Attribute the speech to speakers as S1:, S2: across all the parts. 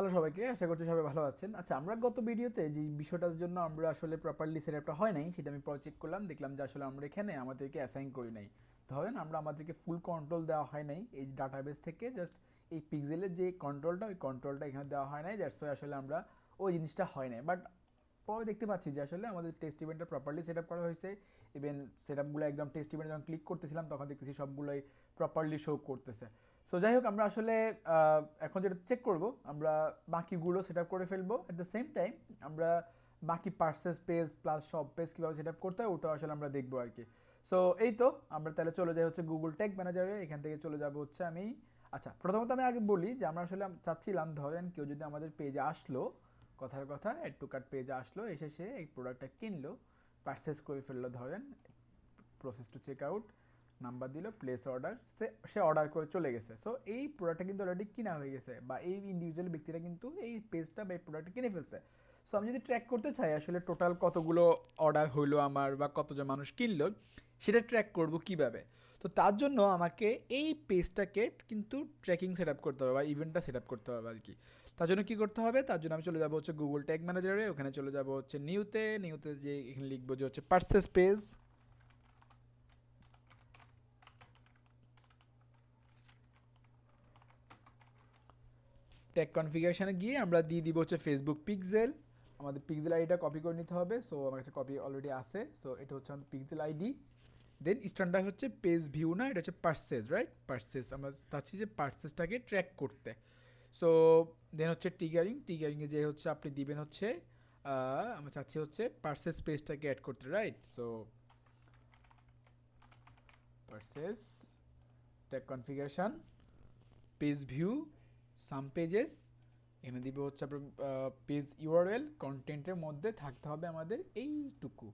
S1: Hello সবাইকে, আশা করছি সবাই ভালো আছেন। আচ্ছা আমরা গত ভিডিওতে যে বিষয়টার জন্য আমরা আসলে প্রপারলি সেটআপটা হয় নাই, সেটা আমি চেক করলাম, দেখলাম যে আসলে আমরা এখানে আমাদেরকে অ্যাসাইন করি নাই। ধরেন আমরা আমাদেরকে ফুল কন্ট্রোল দেওয়া হয় নাই, এই ডাটাবেস থেকে জাস্ট এই পিক্সেলের যে কন্ট্রোলটা ওই কন্ট্রোলটা এখানে দেওয়া হয় নাই দ্যাটস আসলে আমরা ওই জিনিসটা হয় নাই। বাট পরে দেখতে পাচ্ছি যে আসলে আমাদের টেস্ট ইভেন্টটা প্রপারলি সেট করা হয়েছে। ইভেন সেট আপগুলো একদম টেস্ট ইভেন্টে যখন ক্লিক করতেছিলাম, তখন দেখতেছি সবগুলোই প্রপারলি শো করতেছে। সো যাই হোক আমরা আসলে এখন যেটা চেক করব, আমরা বাকিগুলো সেট আপ করে ফেলব। অ্যাট দ্য সেম টাইম আমরা বাকি পার্সেস পেজ প্লাস সব পেজ কীভাবে সেট আপ করতে হয় ওটা আসলে আমরা দেখব আর কি। সো এই তো, আমরা তাহলে চলে যাই হচ্ছে গুগল টেক ম্যানেজারে এখান থেকে চলে যাব হচ্ছে আমি। আচ্ছা প্রথমত আমি আগে বলি যে, আমরা আসলে চাচ্ছিলাম, ধরেন কেউ যদি আমাদের পেজে আসলো, কথার কথা অ্যাড টু কার্ট পেজে আসলো, এসে সে এই প্রোডাক্টটা কিনলো পার্সেস করে ফেলল, ধরেন process to check out number দিল প্লেস অর্ডার সে সে অর্ডার করে চলে গেছে। সো এই প্রোডাক্টটা কিন্তু অলরেডি কিনা হয়ে গেছে বা এই ইন্ডিভিজুয়াল ব্যক্তিরা কিন্তু এই পেজটা বা এই প্রোডাক্টটা কিনে ফেলছে। সো আমি যদি ট্র্যাক করতে চাই আসলে টোটাল কতগুলো অর্ডার হইল আমার বা কতজন মানুষ কিনলো, সেটা ট্র্যাক করব কীভাবে? তো তার জন্য আমাকে এই পেজটাকে কিন্তু ট্র্যাকিং সেট আপ করতে হবে বা ইভেন্টটা সেট আপ করতে হবে আর কি। তার জন্য কী করতে হবে? তার জন্য আমি চলে যাব হচ্ছে গুগল ট্যাগ ম্যানেজারে ওখানে চলে যাব হচ্ছে নিউতে নিউতে যে এখানে লিখব যে হচ্ছে পার্সেস পেজ ট্যাগ কনফিগারেশনে গিয়ে আমরা দিয়ে দিব হচ্ছে ফেসবুক পিক্সেল আমাদের পিক্সেল আইডিটা কপি করে নিতে হবে। সো আমার কাছে কপি অলরেডি আছে। সো এটা হচ্ছে আমাদের পিক্সেল আইডি দেন স্ট্যান্ডার্ড হচ্ছে পেজ ভিউ না, এটা হচ্ছে পার্সেস রাইট পার্সেস আমরা চাচ্ছি যে পার্সেসটাকে ট্র্যাক করতে। সো দেন হচ্ছে টিগারিং টিগারিংয়ে যে হচ্ছে আপনি দিবেন হচ্ছে আমরা চাচ্ছি হচ্ছে পার্সেস পেজটাকে অ্যাড করতে right so purchase tag configuration page view some pages এখানে দিব হচ্ছে আপনার পেজ ইউআরএল কন্টেন্টের মধ্যে থাকতে হবে আমাদের এইটুকু।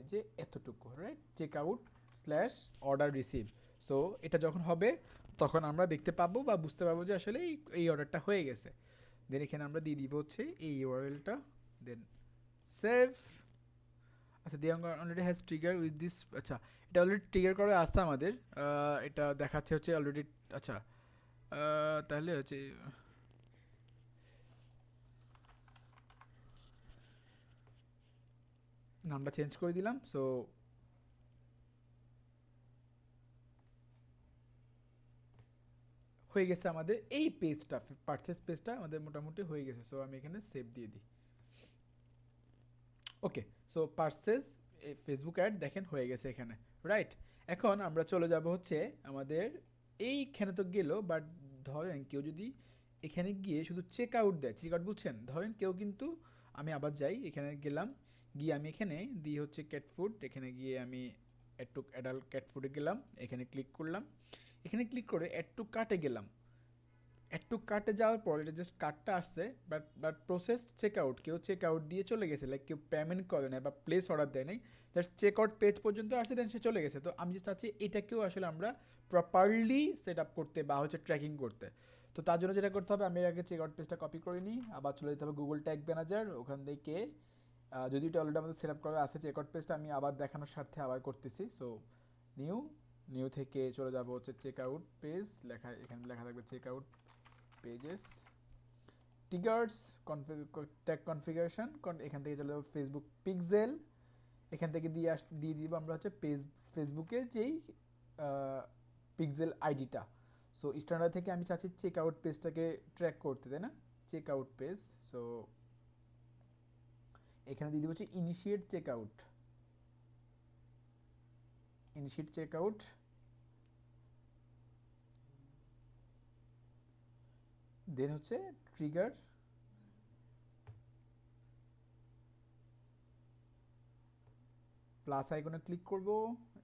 S1: এই যে এতটুকু right check out slash order receive so এটা যখন হবে, তখন আমরা দেখতে পাবো বা বুঝতে পারব যে আসলে এই এই অর্ডারটা হয়ে গেছে। দেন এখানে আমরা দিয়ে দিব হচ্ছে এই ইউআরএলটা দেন সেভ আচ্ছা দিয়ে already has trigger with this আচ্ছা এটা অলরেডি ট্রিগার করে আসছে আমাদের এটা দেখাচ্ছে হচ্ছে অলরেডি আচ্ছা তাহলে হচ্ছে, নামটা চেঞ্জ করে দিলাম সো হয়ে গেছে আমাদের এই পেজটা পারচেস পেজটা আমাদের মোটামুটি হয়ে গেছে সো আমি এখানে সেভ দিয়ে দিই। Okay so purchase Facebook add দেখেন হয়ে গেছে এখানে রাইট এখন আমরা চলে যাব হচ্ছে আমাদের এইখানে তো গেল বাট ধরেন কেউ যদি এখানে গিয়ে শুধু চেক আউট দেয় চেক আউট বুঝছেন ধরেন কেউ কিন্তু আমি আবার যাই, এখানে গেলাম, গিয়ে আমি এখানে দিয়ে হচ্ছে ক্যাট ফুড এখানে গিয়ে আমি অ্যাড টু অ্যাডাল্ট ক্যাট ফুডে গেলাম, এখানে ক্লিক করলাম, এখানে ক্লিক করে অ্যাড টু কার্টে গেলাম। একটু কাটে যাওয়ার পর, এটা জাস্ট কাটটা আসছে but but process check out কেউ চেক আউট দিয়ে চলে গেছে লাইক কেউ পেমেন্ট করে নাই বা প্লেস অর্ডার দেয় নাই জাস্ট চেক আউট পেজ পর্যন্ত আসছে দেন সে চলে গেছে। তো আমি যে চাচ্ছি এটাকেও আসলে আমরা প্রপারলি সেট আপ করতে বা হচ্ছে ট্র্যাকিং করতে। তো তার জন্য যেটা করতে হবে, আমি আগে চেক আউট পেজটা কপি করে নিই, আবার চলে যেতে হবে গুগল ট্যাগ ম্যানেজার ওখান থেকে যদি এটা অলরেডি আমাদের সেট আপ করা আছে চেক আউট পেজটা আমি আবার দেখানোর স্বার্থে আবার করতেছি। সো নিউ নিউ থেকে চলে যাব হচ্ছে চেক আউট পেজ লেখা, এখানে লেখা থাকবে check out pages triggers tag configuration এখান থেকে চলে যাব ফেসবুক পিক্সেল এখান থেকে দিয়ে আস, দিয়ে দিব আমরা হচ্ছে পেজ ফেসবুকের যেই পিক্সেল আইডিটা সো স্ট্যান্ডার্ড থেকে আমি চাচ্ছি চেক আউট পেজটাকে ট্র্যাক করতে, তাই না? চেক আউট পেজ সো এখানে দিয়ে দিব হচ্ছে initiate check out initiate check out then হচ্ছে ট্রিগার প্লাস আইকনে ক্লিক করব,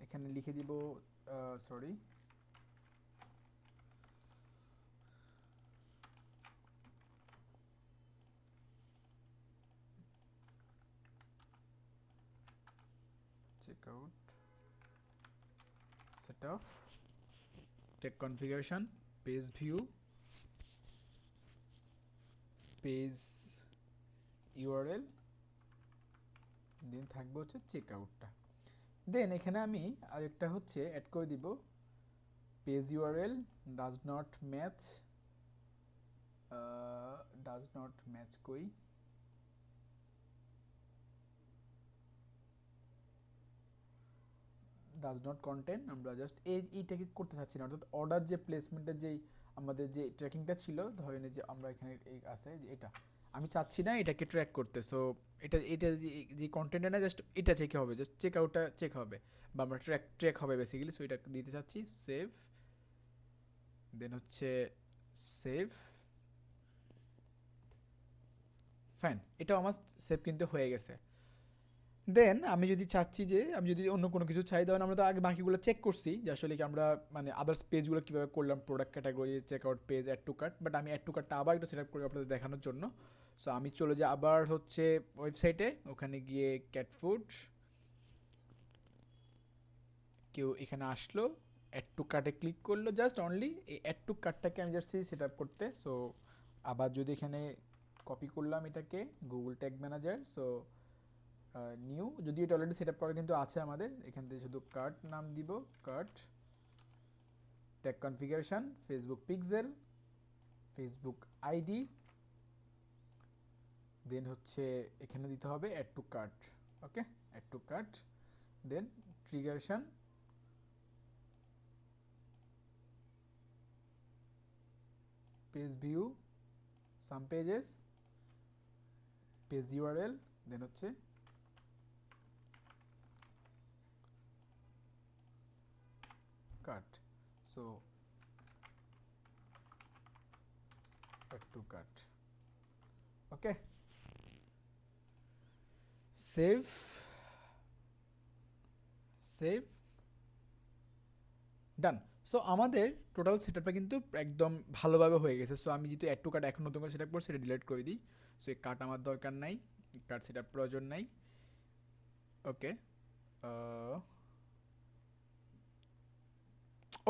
S1: এখানে লিখে দিব sorry check out set of take configuration page URL then থাকবে হচ্ছে চেক আউটটা দেন এখানে আমি আরেকটা হচ্ছে অ্যাড করে দিব। Page URL does not match does not match কই? ডাজ নট কন্টেন্ট আমরা জাস্ট এই, এইটাকে করতে চাচ্ছি না। অর্থাৎ অর্ডার যে প্লেসমেন্টের যেই আমাদের যে ট্র্যাকিংটা ছিল, ধরেন যে আমরা এখানে আছে, যে এটা। আমি চাচ্ছি না এটাকে ট্র্যাক করতে সো এটা এটা যে কন্টেন্টটা না জাস্ট এটা চেক হবে জাস্ট চেক আউটটা চেক হবে। বা আমরা ট্র্যাক ট্র্যাক হবে বেসিক্যালি সো এটা দিতে চাচ্ছি সেভ দেন হচ্ছে সেভ ফাইন এটাও আমার সেভ কিন্তু হয়ে গেছে। দেন আমি যদি চাচ্ছি যে, আমি যদি অন্য কোনো কিছু চাই, ধরেন আমরা তো আগে বাকিগুলো চেক করছি যে আসলে কি আমরা মানে আদার্স পেজগুলো কীভাবে করলাম product category check out page add to cart but আমি অ্যাড টু কার্টটা আবার একটু সেট আপ করি আপনাদের দেখানোর জন্য। সো আমি চলে যাই আবার হচ্ছে ওয়েবসাইটে ওখানে গিয়ে ক্যাট ফুড কেউ এখানে আসলো অ্যাড টু কার্টে ক্লিক করল জাস্ট অনলি এই অ্যাড টু কার্টটাকে আমি জাস্ট সেট আপ করতে। সো আবার যদি এখানে কপি করলাম এটাকে Google tag manager so new যদি এটা অলরেডি সেট আপ করা কিন্তু আছে আমাদের। এখান থেকে শুধু কার্ট নাম দিব cart tag configuration Facebook pixel Facebook ID then হচ্ছে এখানে দিতে হবে add to cart okay add to cart then triggering page view some pages page URL then হচ্ছে cut. So add to cut. Okay. Save. Save. Done so আমাদের total সেটআপটা কিন্তু একদম ভালোভাবে হয়ে গেছে। সো আমি যেহেতু অ্যাড টু কার্ট এখন নতুন করে সেটআপ করছি, সেটা ডিলিট করে দিই। সো এই কার্ট আমার দরকার নাই। কার্ট সেটআপ প্রয়োজন নাই। ওকে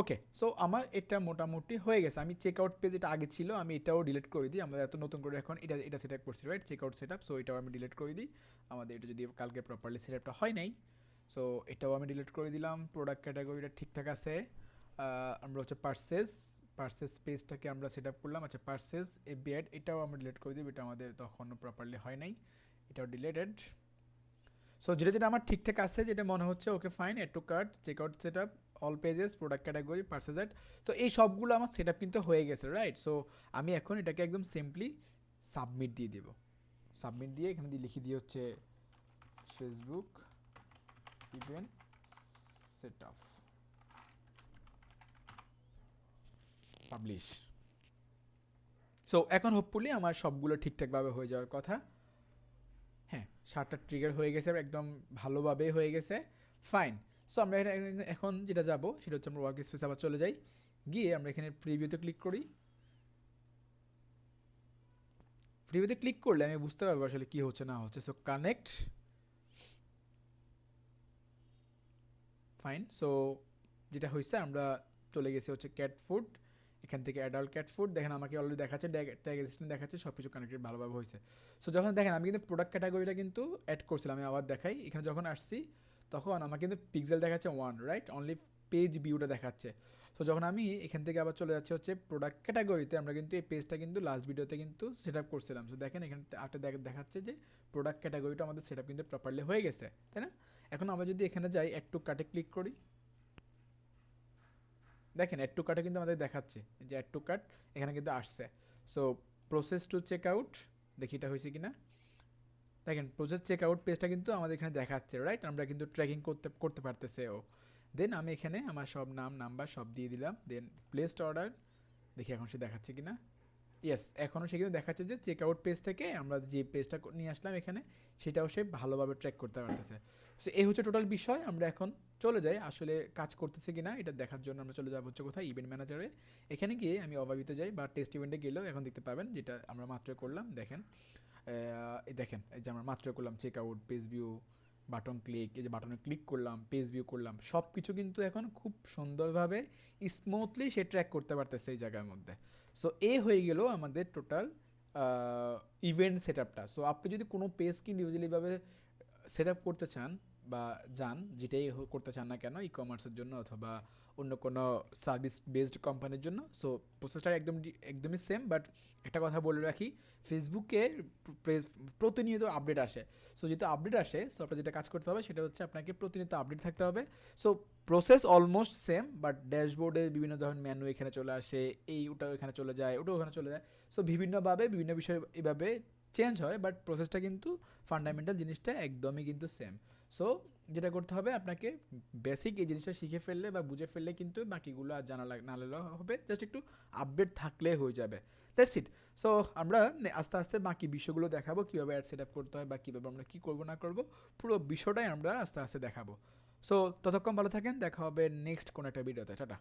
S1: ওকে সো আমার এটা মোটামুটি হয়ে গেছে। আমি চেক আউট পেজ এটা আগে ছিল, আমি এটাও ডিলিট করে দিই। আমরা এত নতুন করে এখন এটা এটা সেট আপ করছি right check out set up so এটাও আমি ডিলিট করে দিই। আমাদের এটা যদি কালকে প্রপারলি সেট আপটা হয় নাই সো এটাও আমি ডিলিট করে দিলাম। প্রোডাক্ট ক্যাটাগরিটা ঠিকঠাক আছে। আমরা হচ্ছে পার্সেস পার্সেস পেজটাকে আমরা সেট আপ করলাম। আচ্ছা পার্সেস এ বিএড এটাও আমরা ডিলিট করে দিই এটা আমাদের তখন প্রপারলি হয় নাই। এটাও ডিলেটেড সো যেটা যেটা আমার ঠিকঠাক আছে, যেটা মনে হচ্ছে okay fine add to cart check out set up all pages product category purchased তো এই সবগুলো আমার সেট কিন্তু হয়ে গেছে রাইট সো আমি এখন এটাকে একদম সিম্পলি সাবমিট দিয়ে দেবো। সাবমিট দিয়ে এখানে দিয়ে লিখে দিয়ে হচ্ছে Facebook event set up publish so এখন হোপফুলি আমার সবগুলো ঠিকঠাকভাবে হয়ে যাওয়ার কথা। হ্যাঁ সাতটা ট্রিগার হয়ে গেছে, একদম ভালোভাবে হয়ে গেছে। ফাইন সো আমরা এখন যেটা যাব, সেটা হচ্ছে আমরা ওয়ার্ক স্পেস আবার চলে যাই। গিয়ে আমরা এখানে প্রিভিউতে ক্লিক করি। প্রিভিউতে ক্লিক করলে আমি বুঝতে পারব আসলে কি হচ্ছে, না হচ্ছে। সো কানেক্ট ফাইন সো যেটা হয়েছে আমরা চলে গেছি হচ্ছে ক্যাট ফুড এখান থেকে অ্যাডাল্ট ক্যাট ফুড দেখেন, আমাকে অলরেডি দেখাচ্ছে ট্যাগ অ্যাসিস্ট্যান্ট দেখাচ্ছে সব কিছু কানেক্টেড ভালোভাবে হয়েছে সো যখন দেখেন, আমি কিন্তু প্রোডাক্ট ক্যাটাগরিটা কিন্তু অ্যাড করছিলাম, আমি আবার দেখাই। এখানে যখন আসছি তখন আমার কিন্তু পিক্সেল দেখাচ্ছে ওয়ান রাইট অনলি পেজ ভিউটা দেখাচ্ছে। তো যখন আমি এখান থেকে আবার চলে যাচ্ছি হচ্ছে প্রোডাক্ট ক্যাটাগরিতে আমরা কিন্তু এই পেজটা কিন্তু লাস্ট ভিডিওতে কিন্তু সেট আপ করছিলাম। তো দেখেন এখানে আটটা দেখাচ্ছে যে প্রোডাক্ট ক্যাটাগরিটা আমাদের সেট আপ কিন্তু প্রপারলি হয়ে গেছে, তাই না? এখন আমরা যদি এখানে যাই একটু কাটে ক্লিক করি। দেখেন অ্যাড টু কার্টে কিন্তু আমাদের দেখাচ্ছে, যে অ্যাড টু কার্ট এখানে কিন্তু আসছে। So process to check out দেখি এটা হয়েছে কিনা। দেখেন প্রসেস চেক আউট পেজটা কিন্তু আমাদের এখানে দেখাচ্ছে রাইট আমরা কিন্তু ট্র্যাকিং করতে করতে পারতেছে ও। দেন আমি এখানে আমার সব নাম নাম্বার সব দিয়ে দিলাম। দেন প্লেসড অর্ডার দেখি এখন সে দেখাচ্ছে কি না ইয়েস এখনও সে কিন্তু দেখাচ্ছে যে চেক আউট পেজ থেকে আমরা যে পেজটা নিয়ে আসলাম এখানে, সেটাও সে ভালোভাবে ট্র্যাক করতে পারতেছে। সো এই হচ্ছে টোটাল বিষয়। আমরা এখন চলে যাই, আসলে কাজ করতেছে কি না এটা দেখার জন্য আমরা চলে যাব হচ্ছে কোথায়? ইভেন্ট ম্যানেজারে এখানে গিয়ে আমি অভাবিত যাই, বা টেস্ট ইভেন্টে গেলেও এখন দেখতে পাবেন, যেটা আমরা মাত্র করলাম, দেখেন। দেখেন, এই যে আমরা মাত্র করলাম check out page view button click এই যে বাটনে ক্লিক করলাম পেজ ভিউ করলাম সব কিছু কিন্তু এখন খুব সুন্দরভাবে স্মুথলি সে ট্র্যাক করতে পারতেছে এই জায়গার মধ্যে। সো এ হয়ে গেল আমাদের টোটাল ইভেন্ট সেট আপটা সো আপনি যদি কোনো পেজকে ইন্ডিভিজুয়ালিভাবে সেট আপ করতে চান বা যান, যেটাই করতে চান না কেন ই কমার্সের জন্য অথবা অন্য কোনো সার্ভিস বেসড কোম্পানির জন্য। সো প্রসেসটা একদম একদমই সেম বাট একটা কথা বলে রাখি ফেসবুকে প্রতিনিয়ত আপডেট আসে। সো যেহেতু আপডেট আসে সো আপনার যেটা কাজ করতে হবে সেটা হচ্ছে আপনাকে প্রতিনিয়ত আপডেট থাকতে হবে। So process almost same but ড্যাশবোর্ডে বিভিন্ন ধরনের মেনু এখানে চলে আসে, এই ওটা এখানে চলে যায় ওটা ওখানে চলে যায়। সো বিভিন্নভাবে, বিভিন্ন বিষয় এভাবে চেঞ্জ হয় বাট প্রসেসটা কিন্তু ফান্ডামেন্টাল জিনিসটা একদমই কিন্তু সেম সো যেটা করতে হবে, আপনাকে বেসিক এই জিনিসটা শিখে ফেললে বা বুঝে ফেললে কিন্তু বাকিগুলো আর জানা না হবে। জাস্ট একটু আপডেট থাকলে হয়ে যাবে। দ্যাটস ইট সো আমরা আস্তে আস্তে বাকি বিষয়গুলো দেখাবো, কীভাবে অ্যাড সেট আপ করতে হয় বা কীভাবে আমরা কী করব না করব, পুরো বিষয়টাই আমরা আস্তে আস্তে দেখাবো। সো ততক্ষণ ভালো থাকেন, দেখা হবে নেক্সট কোনো একটা ভিডিওতে টাটা